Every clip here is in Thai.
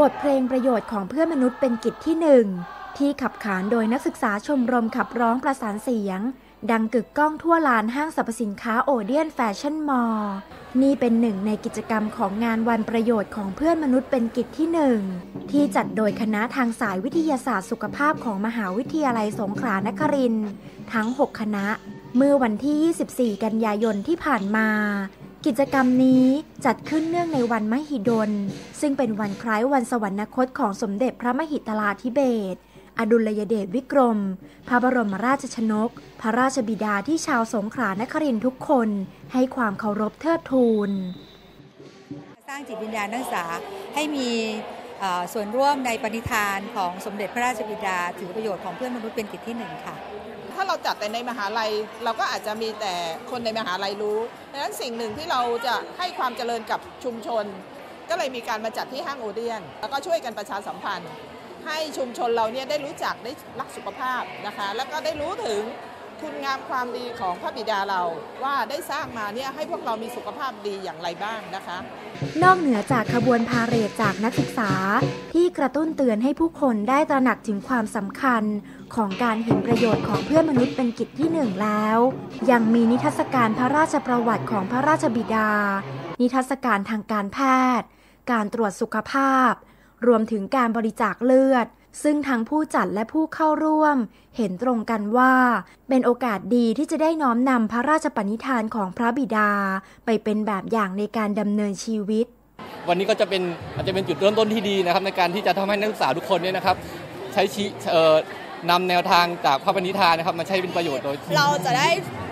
บทเพลงประโยชน์ของเพื่อนมนุษย์เป็นกิจที่หนึ่งที่ขับขานโดยนักศึกษาชมรมขับร้องประสานเสียง ดังกึกก้องทั่วลานห้างสรรพสินค้าโอเดียนแฟชั่นมอลล์นี่เป็นหนึ่งในกิจกรรมของงานวันประโยชน์ของเพื่อนมนุษย์เป็นกิจที่หนึ่งที่จัดโดยคณะทางสายวิทยาศาสตร์สุขภาพของมหาวิทยาลัยสงขลานครินทร์ทั้ง 6 คณะ เมื่อวันที่ 24 กันยายนที่ผ่านมา กิจกรรมนี้จัดขึ้นเนื่องในวันมหิดล ซึ่งเป็นวันคล้ายวันสวรรคตของสมเด็จพระมหิตลาธิเบศรอดุลยเดชวิกรม พระบรมราชชนก พระราชบิดาที่ชาวสงขลานครินทุกคนให้ความเคารพเทิดทูน สร้างจิตวิญญาณนักศึกษาให้มี ส่วนร่วมในปณิธานของสมเด็จพระราชบิดา ถือประโยชน์ของเพื่อนมนุษย์เป็นกิจที่หนึ่งค่ะ ถ้าเราจัดแต่ในมหาลัยเราก็อาจจะมีแต่คนในมหาลัยรู้ดังนั้นสิ่งหนึ่งที่เราจะให้ความเจริญกับชุมชน ก็เลยมีการมาจัดที่ห้างโอเดียน แล้วก็ช่วยกันประชาสัมพันธ์ ให้ชุมชนเราเนี่ยได้รู้จักได้รักสุขภาพนะคะ แล้วก็ได้รู้ถึง คุณงามความดีของพระบิดาเราว่าได้สร้างมาเนี่ยให้พวกเรามีสุขภาพดีอย่างไรบ้างนะคะ นอกเหนือจากขบวนพาเหรดจากนักศึกษา ที่กระตุ้นเตือนให้ผู้คนได้ตระหนักถึงความสำคัญ ของการเห็นประโยชน์ของเพื่อนมนุษย์เป็นกิจที่หนึ่งแล้ว ยังมีนิทรรศการพระราชประวัติของพระราชบิดา นิทรรศการทางการแพทย์ การตรวจสุขภาพ รวมถึงการบริจาคเลือด ซึ่งทั้งผู้จัดและผู้เข้าร่วม เห็นตรงกันว่า เป็นโอกาสดีที่จะได้น้อมนำพระราชปณิธานของพระบิดา ไปเป็นแบบอย่างในการดำเนินชีวิต วันนี้ก็จะเป็นอาจจะเป็นจุดเริ่มต้นที่ดีนะครับ ในการที่จะทำให้นักศึกษาทุกคนเนี่ยนะครับ ใช้ชี้เอ่อนำแนวทางจากพระปณิธานนะครับมาใช้เป็นประโยชน์โดย เราจะได้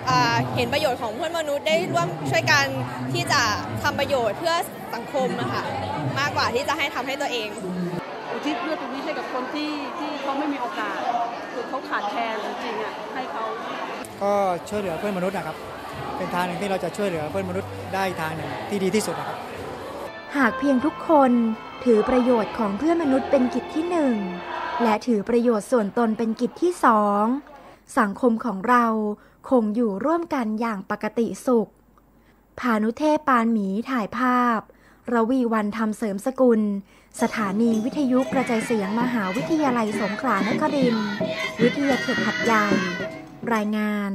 อ่าเห็นประโยชน์ของเพื่อนมนุษย์ได้ร่วมช่วยกันที่จะทำประโยชน์เพื่อสังคมอะค่ะมากกว่าที่จะให้ทำให้ตัวเองอุ ทิศเพื่อตรงนี้ให้กับคนที่ที่เขาไม่มีโอกาสคือเขาขาดแคลนจริงๆอะให้เขาก็ช่วยเหลือเพื่อนมนุษย์นะครับ เป็นทางหนึ่งที่เราจะช่วยเหลือเพื่อนมนุษย์ได้ทางหนึ่งที่ดีที่สุดนะครับ หากเพียงทุกคนถือประโยชน์ของเพื่อนมนุษย์เป็นกิจที่หนึ่งและถือประโยชน์ส่วนตนเป็นกิจที่สองสังคมของเราคงอยู่ร่วมกันอย่างปกติสุข พานุเทพปานหมีถ่ายภาพ ระวีวันทำเสริมสกุล สถานีวิทยุกระจายเสียงมหาวิทยาลัยสงขลานครินทร์วิทยาเขตหัดใหญ่ รายงาน